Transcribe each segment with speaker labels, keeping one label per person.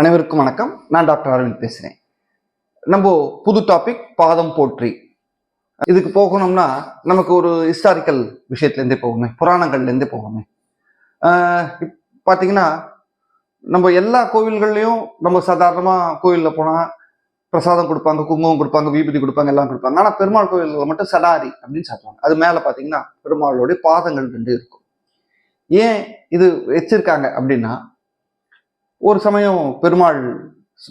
Speaker 1: அனைவருக்கும் வணக்கம். நான் டாக்டர் அரவிந்த் பேசுகிறேன் நம்ம புது டாபிக் பாதம் போற்றி. இதுக்கு போகணும்னா நமக்கு ஒரு ஹிஸ்டாரிக்கல் விஷயத்துலேருந்தே போகணுமே புராணங்கள்லேருந்தே போகணுமே. இப் பார்த்தீங்கன்னா நம்ம எல்லா கோவில்கள்லையும் நம்ம சாதாரணமாக கோவிலில் போனால் பிரசாதம் கொடுப்பாங்க குங்குமம் கொடுப்பாங்க வீபதி கொடுப்பாங்க எல்லாம் கொடுப்பாங்க. ஆனால் பெருமாள் கோவிலில் மட்டும் சடாரி அப்படின்னு சாப்பிடுவாங்க அது மேலே பார்த்தீங்கன்னா பெருமாளுடைய பாதங்கள் ரெண்டு இருக்கும். ஏன் இது வச்சிருக்காங்க அப்படின்னா ஒரு சமயம் பெருமாள்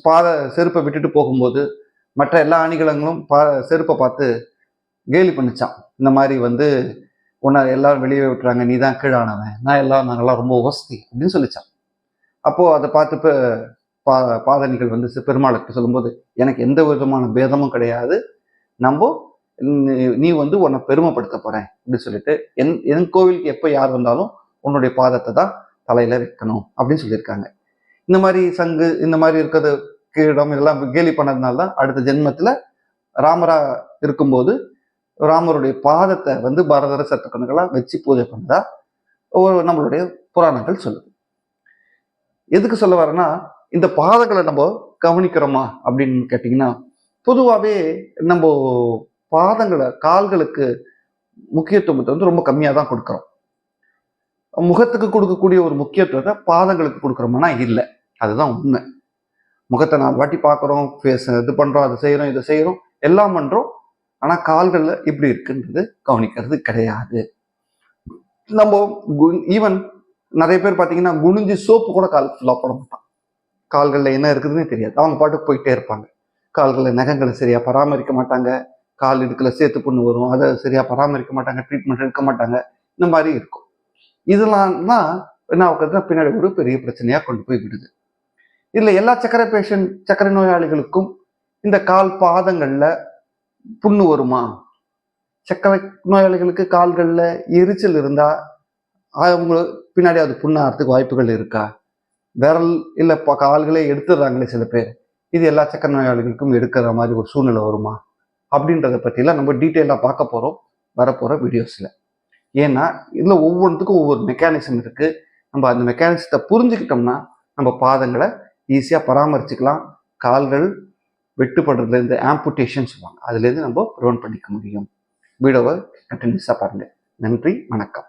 Speaker 1: பாத செருப்பை விட்டுட்டு போகும்போது மற்ற எல்லா அணிகலங்களும் பா செருப்பை பார்த்து கேலி பண்ணிச்சான். இந்த மாதிரி வந்து உன்னை எல்லாரும் வெளியே விட்டுறாங்க நீ தான் கீழானவன் நான் எல்லாம் நாங்கள்லாம் ரொம்ப வசதி அப்படின்னு சொல்லிச்சான். அப்போது அதை பார்த்து இப்போ பா பாதணிகள் வந்து பெருமாளுக்கு சொல்லும்போது எனக்கு எந்த விதமான பேதமும் கிடையாது. நம்ம நீ- வந்து உன்னை பெருமைப்படுத்த போகிறேன் அப்படின்னு சொல்லிட்டு என் என் கோவிலுக்கு எப்போ யார் வந்தாலும் உன்னுடைய பாதத்தை தான் தலையில் வைக்கணும் அப்படின்னு சொல்லியிருக்காங்க. இந்த மாதிரி சங்கு இந்த மாதிரி இருக்கிறது கீழம் இதெல்லாம் கேலி பண்ணதுனால தான் அடுத்த ஜென்மத்தில் ராமரா இருக்கும்போது ராமருடைய பாதத்தை வந்து பரதர சட்டக்கணுகளா வச்சு பூஜை பண்ணதா ஒரு நம்மளுடைய புராணங்கள் சொல்லுது. எதுக்கு சொல்ல வரேன்னா இந்த பாதங்களை நம்ம கவனிக்கிறோமா அப்படின்னு கேட்டிங்கன்னா பொதுவாகவே நம்ம பாதங்களை கால்களுக்கு முக்கியத்துவத்தை வந்து ரொம்ப கம்மியாக தான் கொடுக்குறோம். முகத்துக்கு கொடுக்கக்கூடிய ஒரு முக்கியத்துவத்தை பாதங்களுக்கு கொடுக்குறோம்னா இல்லை. அதுதான் உண்மை. முகத்தை நாலு வாட்டி பார்க்குறோம் ஃபேஸ் இது பண்ணுறோம் அதை செய்கிறோம் இதை செய்கிறோம் எல்லாம் பண்ணுறோம் ஆனால் கால்களில் இப்படி இருக்குன்றது கவனிக்கிறது கிடையாது. நம்ம ஈவன் நிறைய பேர் பார்த்தீங்கன்னா குனிஞ்சு சோப்பு கூட கால் ஃபுல்லாக போட மாட்டான். கால்களில் என்ன இருக்குதுன்னே தெரியாது. அவங்க பாட்டுக்கு போயிட்டே இருப்பாங்க. கால்களில் நகங்களை சரியாக பராமரிக்க மாட்டாங்க. கால் இடுக்கில் சேர்த்து புண்ணு வரும். அதை சரியாக பராமரிக்க மாட்டாங்க. ட்ரீட்மெண்ட் எடுக்க மாட்டாங்க. இந்த மாதிரி இருக்கும். இதெல்லாம் தான் என்ன ஆகுதுன்னா பின்னாடி ஒரு பெரிய பிரச்சனையாக கொண்டு போய் விடுது. இதில் எல்லா சக்கரை பேஷண்ட் சக்கரை நோயாளிகளுக்கும் இந்த கால் பாதங்களில் புண்ணு வருமா? சர்க்கரை நோயாளிகளுக்கு கால்களில் எரிச்சல் இருந்தால் அவங்க பின்னாடி அது புண்ணாகிறதுக்கு வாய்ப்புகள் இருக்கா? விரல் இல்லை இப்போ கால்களே எடுத்துடுறாங்களே சில பேர். இது எல்லா சக்கர நோயாளிகளுக்கும் எடுக்கிற மாதிரி ஒரு சூழ்நிலை வருமா? அப்படின்றத பற்றிலாம் நம்ம டீட்டெயிலாக பார்க்க போகிறோம் வரப்போகிற வீடியோஸில். ஏன்னா இதில் ஒவ்வொன்றுத்துக்கும் ஒவ்வொரு மெக்கானிசம் இருக்குது நம்ம அந்த மெக்கானிசத்தை புரிஞ்சுக்கிட்டோம்னா நம்ம பாதங்களை ஈஸியாக பராமரிச்சுக்கலாம். கால்கள் வெட்டுப்படுறதுலேருந்து ஆம்புட்டேஷன் சொல்லுவாங்க. அதுலேருந்து நம்ம ப்ரிவென்ட் பண்ணிக்க முடியும். வீடியோவை கண்டினியூஸாக பாருங்கள் நன்றி வணக்கம்.